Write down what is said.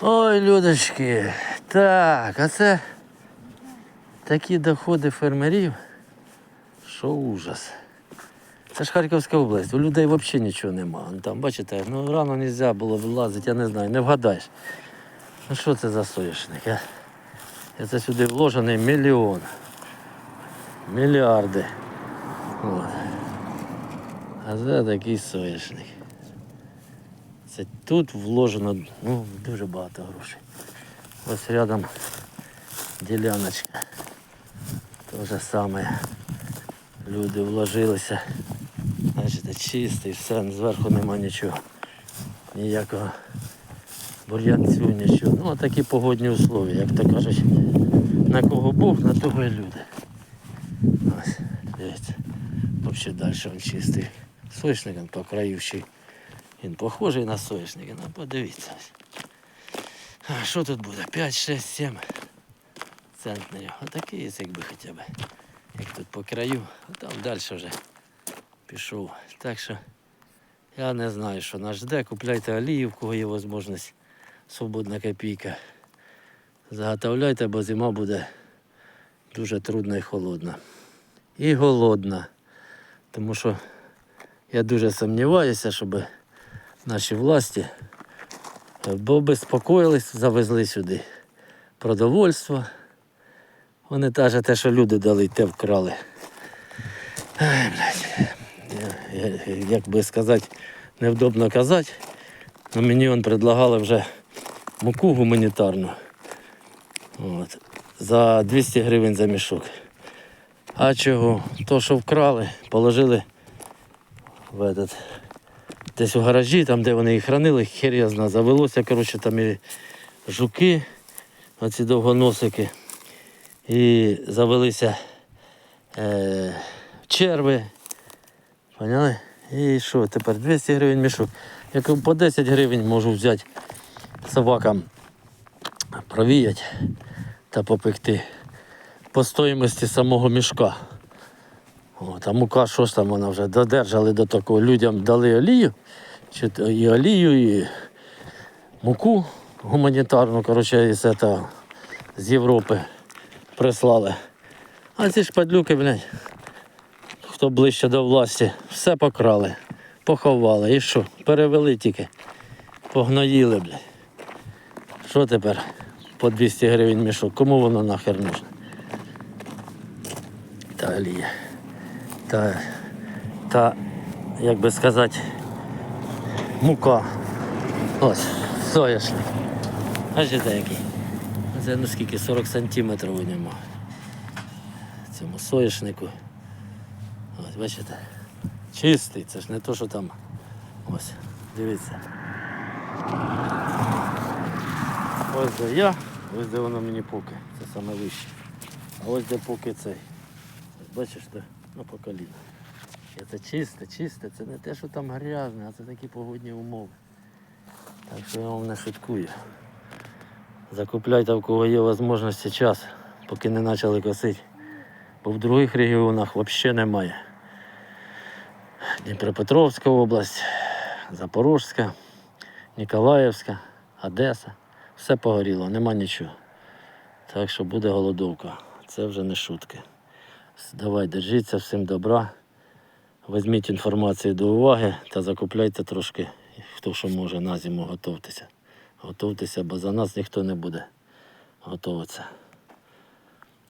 Ой, людочки. Так, а це такі доходи фермерів, що ужас. Це ж Харківська область, у людей взагалі нічого нема. Ну, Там, бачите, ну рано не можна було вилазити, я не знаю, не вгадаєш. Ну що це за соняшник? Це сюди вложений мільйон. Мільярди. От. А це такий соняшник. Тут вложено ну, дуже багато грошей. Ось рядом діляночка. Те же саме. Люди вложилися. Бачите, чистий, все, зверху нема нічого. Ніякого бур'янцю, нічого. Ну, такі погодні условия, як то кажуть. На кого Бог, на того і люди. Ось, дивіться. Взагалі далі він чистий. Сочник він по краю. Він похожий на соняшник. Ну подивіться. А що тут буде? 5, 6, 7 центнерів. Отакий, є, якби хоча б. Як тут по краю, а там далі вже пішов. Так що я не знаю, що нас жде. Купляйте олію, в кого є можливість. Свободна копійка. Заготовляйте, бо зима буде дуже трудна і холодна. І голодна. Тому що я дуже сумніваюся, щоб наші власті бо безпокоїлись, завезли сюди продовольство. Вони теж те, що люди дали, те вкрали. Ай, блядь. Як би сказати, невдобно казати, але мені он предлагали вже муку гуманітарну. От, за 200 гривень за мішок. А чого? То, що вкрали, положили в этот, десь у гаражі, там, де вони їх хранили, хер я знаю, завелося, коротше, там і жуки, оці довгоносики, і завелися е, черви. Поняли? І що, тепер 200 гривень мішок. Як по 10 гривень можу взяти собакам, провіяти та попекти по стоїмості самого мішка. От, а мука, що там вона вже додержали до такого. Людям дали олію, чи і олію, і муку гуманітарну, коротше, із, этого, з Європи прислали. А ці шпадлюки, блядь, хто ближче до власті, все покрали, поховали. І що? Перевели тільки. Погноїли, блядь. Що тепер по 200 гривень мішок? Кому воно нахер нужно? Та олія. Та, та, як би сказати, мука. Ось, соняшник. Бачите який? Це ну скільки, 40 сантиметрів у ньому. Цьому соняшнику. Ось, бачите? Чистий, це ж не то, що там. Ось, дивіться. Ось де я, ось де воно мені поки. Це саме вище. А ось де поки цей. Бачиш, де? Ну по коліна. І Це чисте, чисте, це не те, що там грязне, а це такі погодні умови. Так що я вам не шуткую. Закупляйте, в кого є можливість час, поки не почали косити. Бо в других регіонах взагалі немає. Дніпропетровська область, Запорожська, Ніколаївська, Одеса. Все погоріло, нема нічого. Так що буде голодовка. Це вже не шутки. Давай, держіться, всім добра. Візьміть інформацію до уваги та закупляйте трошки, хто що може на зиму готовтеся. Готовтеся, бо за нас ніхто не буде готуватися.